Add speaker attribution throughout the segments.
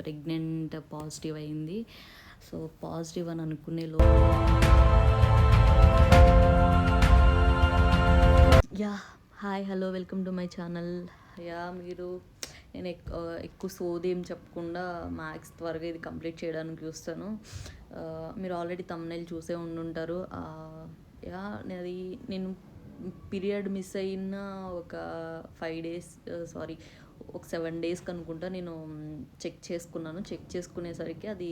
Speaker 1: Pregnant positive అయింది. So positive అని అనుకునే లో yeah hi hello welcome to my channel. Yeah మీరు నేను ఎక్కువ ఎక్కువ సోదేం చెప్పకుండా మ్యాథ్స్ త్వరగా ఇది కంప్లీట్ చేయడానికి చూస్తాను. మీరు ఆల్రెడీ తమ్నైల్ చూసే ఉండుంటారు. యా అది నేను పీరియడ్ మిస్ అయిన ఒక ఫైవ్ డేస్ సారీ ఒక సెవెన్ డేస్కి అనుకుంటా నేను చెక్ చేసుకున్నాను. చెక్ చేసుకునేసరికి అది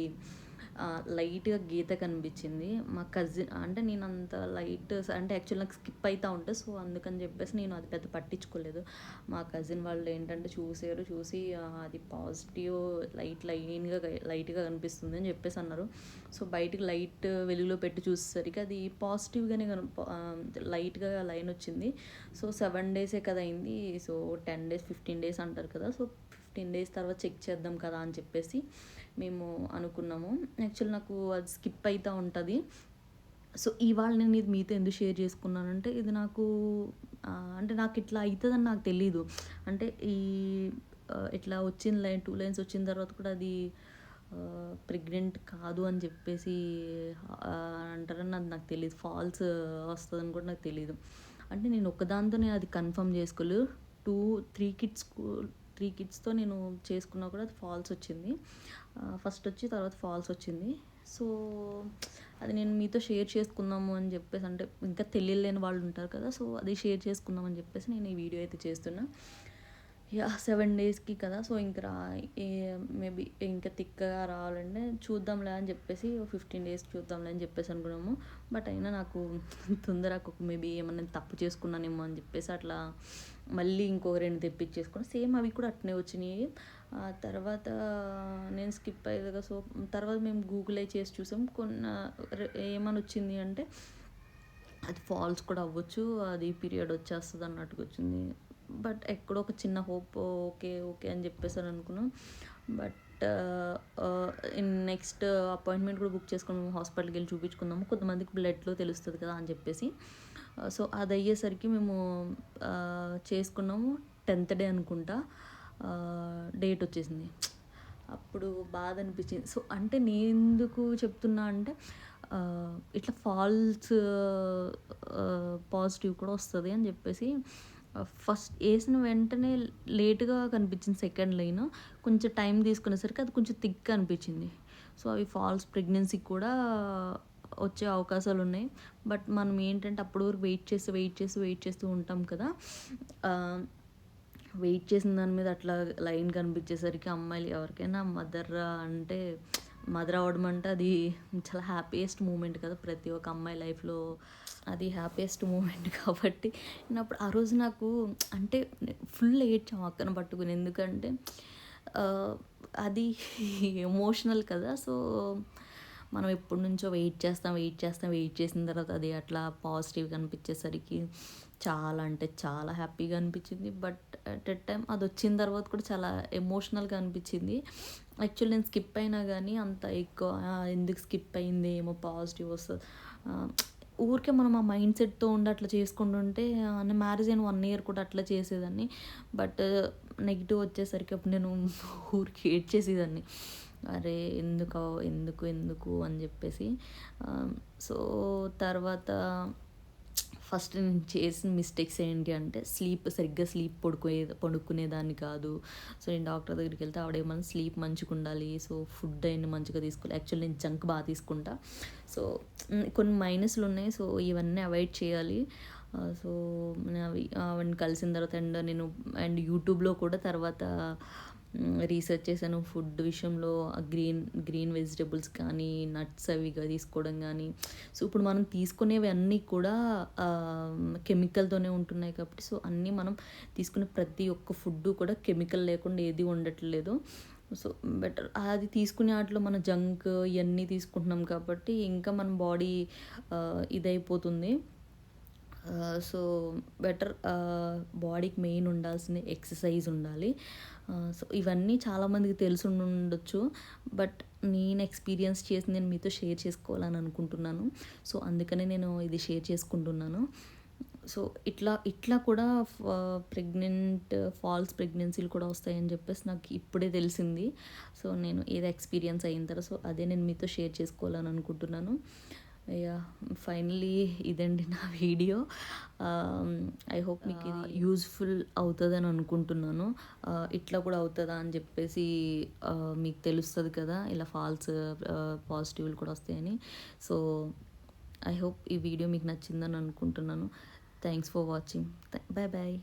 Speaker 1: లైట్గా గీత కనిపించింది. మా కజిన్ అంటే నేను అంత లైట్ అంటే యాక్చువల్ నాకు స్కిప్ అవుతూ ఉంటుంది సో అందుకని చెప్పేసి నేను అది పెద్ద పట్టించుకోలేదు. మా కజిన్ వాళ్ళు ఏంటంటే చూసారు చూసి అది పాజిటివ్ లైట్ లైన్గా లైట్గా కనిపిస్తుంది అని చెప్పేసి అన్నారు. సో బయటకు లైట్ వెలుగులో పెట్టి చూసేసరికి అది పాజిటివ్గానే కను లైట్గా లైన్ వచ్చింది. సో సెవెన్ డేసే కదా అయింది. So ten days fifteen days అంటారు కదా సో ఫిఫ్టీన్ డేస్ తర్వాత చెక్ చేద్దాం కదా అని చెప్పేసి మేము అనుకున్నాము. యాక్చువల్ నాకు అది స్కిప్ అవుతూ ఉంటుంది. సో ఇవాళ నేను ఇది మీతో ఎందుకు షేర్ చేసుకున్నానంటే ఇది నాకు అంటే నాకు ఇట్లా అవుతుందని నాకు తెలీదు. అంటే ఈ ఇట్లా వచ్చిన లైన్ టూ లైన్స్ వచ్చిన తర్వాత కూడా అది ప్రెగ్నెంట్ కాదు అని చెప్పేసి అంటారని అది నాకు తెలియదు ఫాల్స్ వస్తుందని కూడా నాకు తెలియదు అంటే నేను ఒకదాంతోనే అది కన్ఫర్మ్ చేసుకోలేదు. టూ త్రీ కిడ్స్ త్రీ కిడ్స్తో నేను చేసుకున్నా కూడా అది ఫాల్స్ వచ్చింది. ఫస్ట్ వచ్చి తర్వాత ఫాల్స్ వచ్చింది. సో అది నేను మీతో షేర్ చేసుకుందాము అని చెప్పేసి అంటే ఇంకా తెలియలేని వాళ్ళు ఉంటారు కదా సో అది షేర్ చేసుకుందాం అని చెప్పేసి నేను ఈ వీడియో అయితే చేస్తున్నా. యా సెవెన్ డేస్కి కదా సో ఇంకా రా మేబీ ఇంకా తిక్కగా రావాలంటే చూద్దాంలే అని చెప్పేసి ఫిఫ్టీన్ డేస్ చూద్దాంలే అని చెప్పేసి అనుకున్నాము. బట్ అయినా నాకు తొందరకు మేబీ ఏమన్నా తప్పు చేసుకున్నానేమో అని చెప్పేసి అట్లా మళ్ళీ ఇంకో రెండు తెప్పించేసుకుని సేమ్ అవి కూడా అట్నే వచ్చినాయి. ఆ తర్వాత నేను స్కిప్ అయ్యేది కదా సో తర్వాత మేము గూగుల్ అయి చేసి చూసాం. కొన్న ఏమని వచ్చింది అంటే అది ఫాల్స్ కూడా అవ్వచ్చు అది పీరియడ్ వచ్చేస్తుంది అన్నట్టుగా వచ్చింది. బట్ ఎక్కడో ఒక చిన్న హోప్ ఓకే ఓకే అని చెప్పేసాను అనుకున్నాం. బట్ నెక్స్ట్ అపాయింట్మెంట్ కూడా బుక్ చేసుకుని హాస్పిటల్కి వెళ్ళి చూపించుకుందాము. కొంతమందికి బ్లడ్లో తెలుస్తుంది కదా అని చెప్పేసి. సో అది అయ్యేసరికి మేము చేసుకున్నాము. టెన్త్ డే అనుకుంటా. డేట్ వచ్చేసింది. అప్పుడు బాధ అనిపించింది. సో అంటే నేను ఎందుకు చెప్తున్నా అంటే ఇట్లా ఫాల్స్ పాజిటివ్ కూడా వస్తుంది అని చెప్పేసి. ఫస్ట్ వేసిన వెంటనే లేట్గా కనిపించింది సెకండ్ లైన్. కొంచెం టైం తీసుకునేసరికి అది కొంచెం థిక్ అనిపించింది. సో అవి ఫాల్స్ ప్రెగ్నెన్సీ కూడా వచ్చే అవకాశాలు ఉన్నాయి. బట్ మనం ఏంటంటే అప్పటి వరకు వెయిట్ చేసి వెయిట్ చేసి వెయిట్ చేస్తూ ఉంటాం కదా. వెయిట్ చేసిన దాని మీద అట్లా లైన్ కనిపించేసరికి అమ్మాయిలు ఎవరికైనా మదర్ అంటే మదర్ అవడం అంటే అది చాలా హ్యాపీయెస్ట్ మూమెంట్ కదా. ప్రతి ఒక్క అమ్మాయి లైఫ్లో అది హ్యాపీయెస్ట్ మూమెంట్ కాబట్టి నేను అప్పుడు ఆ రోజు నాకు అంటే ఫుల్ ఏడ్చాం అక్కన పట్టుకుని. ఎందుకంటే అది ఎమోషనల్ కదా. సో మనం ఎప్పటి నుంచో వెయిట్ చేస్తాం వెయిట్ చేస్తాం వెయిట్ చేసిన తర్వాత అది అట్లా పాజిటివ్ కనిపించేసరికి చాలా అంటే చాలా హ్యాపీగా అనిపించింది. బట్ అట్ ఎ టైం అది వచ్చిన తర్వాత కూడా చాలా ఎమోషనల్గా అనిపించింది. యాక్చువల్ నేను స్కిప్ అయినా కానీ అంత ఎక్కువ ఎందుకు స్కిప్ అయింది? ఏమో పాజిటివ్ వస్తుంది. ఊరికే మనం ఆ మైండ్ సెట్తో ఉండి అట్లా చేసుకుంటుంటే నేను మ్యారేజ్ అయిన వన్ ఇయర్ కూడా అట్లా చేసేదాన్ని. బట్ నెగిటివ్ వచ్చేసరికి అప్పుడు నేను ఊరికి ఏడ్ చేసేదాన్ని అరే ఎందుకు ఎందుకు ఎందుకు అని చెప్పేసి సో తర్వాత ఫస్ట్ నేను చేసిన మిస్టేక్స్ ఏంటి అంటే స్లీప్ సరిగ్గా స్లీప్ పడుకునే పడుకునేదాన్ని కాదు. సో నేను డాక్టర్ దగ్గరికి వెళ్తే ఆవిడేమన్నా స్లీప్ మంచిగా ఉండాలి సో ఫుడ్ అయినా మంచిగా తీసుకోవాలి. యాక్చువల్లీ నేను జంక్ బాగా తీసుకుంటా. సో కొన్ని మైనస్లు ఉన్నాయి సో ఇవన్నీ అవాయిడ్ చేయాలి. సో అవి అవన్నీ కలిసిన తర్వాత అండ్ నేను అండ్ యూట్యూబ్లో కూడా తర్వాత రీసెర్చ్ చేశాను. ఫుడ్ విషయంలో గ్రీన్ గ్రీన్ వెజిటబుల్స్ కానీ నట్స్ అవిగా తీసుకోవడం కానీ. సో ఇప్పుడు మనం తీసుకునేవి అన్నీ కూడా కెమికల్తోనే ఉంటున్నాయి కాబట్టి సో అన్నీ మనం తీసుకునే ప్రతి ఒక్క ఫుడ్ కూడా కెమికల్ లేకుండా ఏది ఉండట్లేదు. సో బెటర్ అది తీసుకునే వాటిలో మన జంక్ ఇవన్నీ తీసుకుంటున్నాం కాబట్టి ఇంకా మన బాడీ ఇదైపోతుంది. సో బెటర్ బాడీకి మెయిన్ ఉండాల్సిన ఎక్సర్సైజ్ ఉండాలి. సో ఇవన్నీ చాలామందికి తెలిసి ఉండొచ్చు బట్ నేను ఎక్స్పీరియన్స్ చేసి నేను మీతో షేర్ చేసుకోవాలని అనుకుంటున్నాను. సో అందుకనే నేను ఇది షేర్ చేసుకుంటున్నాను. సో ఇట్లా ఇట్లా కూడా ప్రెగ్నెంట్ ఫాల్స్ ప్రెగ్నెన్సీలు కూడా వస్తాయని చెప్పేసి నాకు ఇప్పుడే తెలిసింది. సో నేను ఏదో ఎక్స్పీరియన్స్ అయిన తర్వాత సో అదే నేను మీతో షేర్ చేసుకోవాలని అనుకుంటున్నాను. యా ఫైనలీ ఇదండి నా వీడియో. ఐ హోప్ మీకు ఇది యూజ్ఫుల్ అవుతుందని అనుకుంటున్నాను. ఆ, ఇట్లా కూడా అవుతుందా అని చెప్పేసి ఆ, మీకు తెలుస్తుంది కదా ఇలా ఫాల్స్ పాజిటివ్లు కూడా వస్తాయని. సో ఐ హోప్ ఈ వీడియో మీకు నచ్చిందని అనుకుంటున్నాను. Thanks for watching bye bye